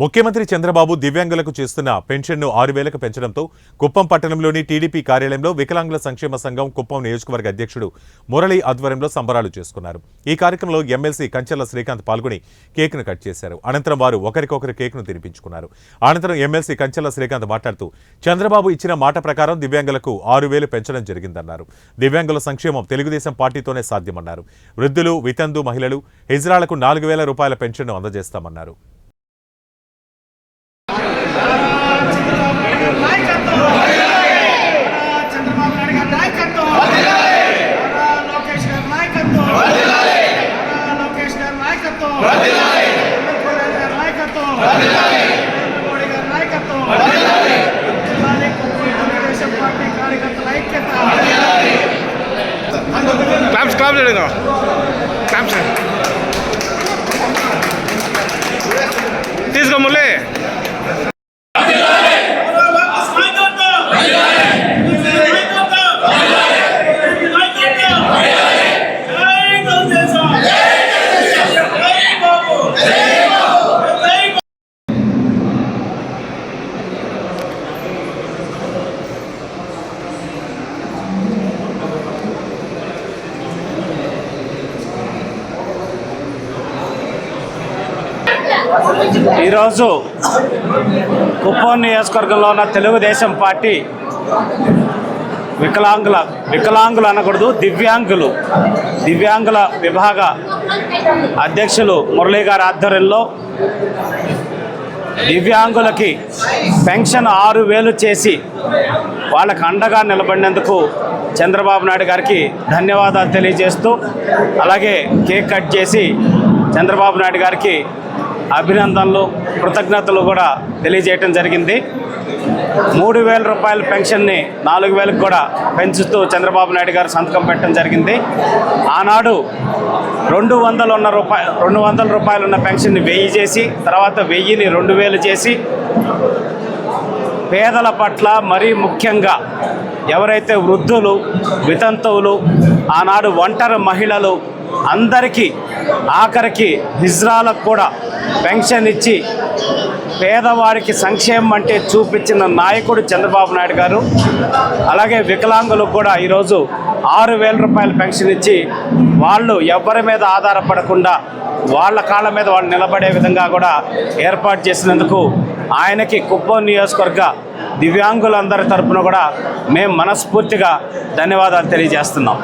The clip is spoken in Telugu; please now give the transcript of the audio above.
ముఖ్యమంత్రి చంద్రబాబు దివ్యాంగులకు చేస్తున్న పెన్షన్ను ఆరు వేలకు పెంచడంతో కుప్పం పట్టణంలోని టీడీపీ కార్యాలయంలో వికలాంగుల సంక్షేమ సంఘం కుప్పం నియోజకవర్గ అధ్యక్షుడు మురళి ఆధ్వర్యంలో సంబరాలు చేసుకున్నారు. ఈ కార్యక్రమంలో ఎమ్మెల్సీ కంచెల శ్రీకాంత్ పాల్గొని కేక్ను కట్ చేశారు. అనంతరం వారు ఒకరికొకరు కేక్ను తినిపించుకున్నారు. అనంతరం ఎమ్మెల్సీ కంచెల శ్రీకాంత్ మాట్లాడుతూ చంద్రబాబు ఇచ్చిన మాట ప్రకారం దివ్యాంగులకు ఆరు వేలు పెంచడం జరిగిందన్నారు. దివ్యాంగుల సంక్షేమం తెలుగుదేశం పార్టీతోనే సాధ్యమన్నారు. వృద్ధులు వితంతు మహిళలు హిజ్రాలకు నాలుగు వేల రూపాయల పెన్షన్ను అందజేస్తామన్నారు. ಹೇಳಿದವ ಕಾಂಪ್ಸೆ ತೀಸ್ಕೊಂಬಲ್ಲಿ ఈరోజు కుప్పం నియోజకవర్గంలో ఉన్న తెలుగుదేశం పార్టీ వికలాంగుల వికలాంగులు అనకూడదు దివ్యాంగులు దివ్యాంగుల విభాగ అధ్యక్షులు మురళీ గారి ఆధ్వర్యంలో దివ్యాంగులకి పెన్షన్ ఆరు వేలు చేసి వాళ్ళకు అండగా నిలబడినందుకు చంద్రబాబు నాయుడు గారికి ధన్యవాదాలు తెలియజేస్తూ అలాగే కేక్ కట్ చేసి చంద్రబాబు నాయుడు గారికి అభినందనలు కృతజ్ఞతలు కూడా తెలియజేయటం జరిగింది. మూడు వేల రూపాయల పెన్షన్ని నాలుగు వేలకు కూడా పెంచుతూ చంద్రబాబు నాయుడు గారు సంతకం పెట్టడం జరిగింది. ఆనాడు రెండు వందలు ఉన్న రూపాయ రెండు వందల రూపాయలు ఉన్న పెన్షన్ని వెయ్యి చేసి తర్వాత వెయ్యిని రెండు వేలు చేసి పేదల పట్ల మరీ ముఖ్యంగా ఎవరైతే వృద్ధులు వితంతువులు ఆనాడు ఒంటరి మహిళలు అందరికీ ఆఖరికి హిజ్రాలకు కూడా పెన్షన్ ఇచ్చి పేదవారికి సంక్షేమం అంటే చూపించిన నాయకుడు చంద్రబాబు నాయుడు గారు. అలాగే వికలాంగులకు కూడా ఈరోజు ఆరు వేల రూపాయల పెన్షన్ ఇచ్చి వాళ్ళు ఎవరి మీద ఆధారపడకుండా వాళ్ళ కాళ్ళ మీద వాళ్ళు నిలబడే విధంగా కూడా ఏర్పాటు చేసినందుకు ఆయనకి కుప్పం నియోజకవర్గ దివ్యాంగులందరి తరపున కూడా మేము మనస్ఫూర్తిగా ధన్యవాదాలు తెలియజేస్తున్నాం.